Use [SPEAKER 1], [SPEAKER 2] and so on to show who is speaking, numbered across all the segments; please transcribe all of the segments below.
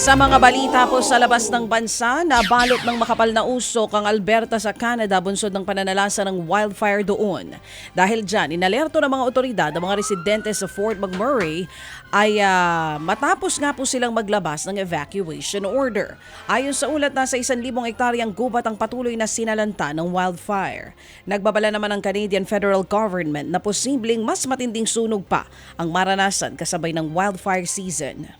[SPEAKER 1] Sa mga balita po sa labas ng bansa, nabalot ng makapal na usok ang Alberta sa Canada bunsod ng pananalasa ng wildfire doon. Dahil dyan, inalerto ng mga otoridad ang mga residente sa Fort McMurray ay ah, matapos nga po silang maglabas ng evacuation order. Ayon sa ulat, nasa 1,000 hektaryang gubat ang patuloy na sinalanta ng wildfire. Nagbabala naman ang Canadian federal government na posibleng mas matinding sunog pa ang maranasan kasabay ng wildfire season.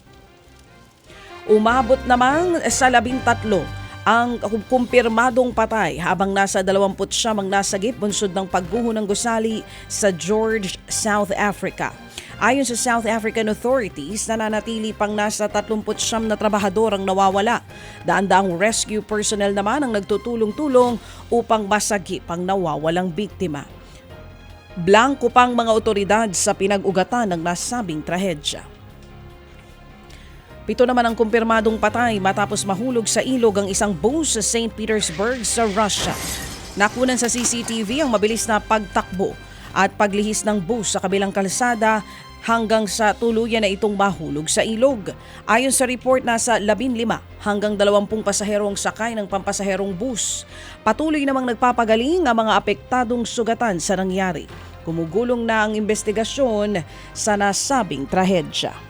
[SPEAKER 1] Umabot namang sa labintatlo ang kumpirmadong patay habang nasa 20 siyam ang nasagip bunsod ng pagguho ng gusali sa George, South Africa. Ayon sa South African authorities, nananatili pang nasa 30 siyam na trabahador ang nawawala. Daan-daang rescue personnel naman ang nagtutulong-tulong upang masagip ang nawawalang biktima. Blanco pang mga otoridad sa pinag-ugatan ng nasabing trahedya. Pito naman ang kumpirmadong patay matapos mahulog sa ilog ang isang bus sa St. Petersburg sa Russia. Nakunan sa CCTV ang mabilis na pagtakbo at paglihis ng bus sa kabilang kalsada hanggang sa tuluyan na itong mahulog sa ilog. Ayon sa report, nasa 15 hanggang 20 pasaherong sakay ng pampasaherong bus. Patuloy namang nagpapagaling ang mga apektadong sugatan sa nangyari. Kumugulong na ang investigasyon sa nasabing trahedya.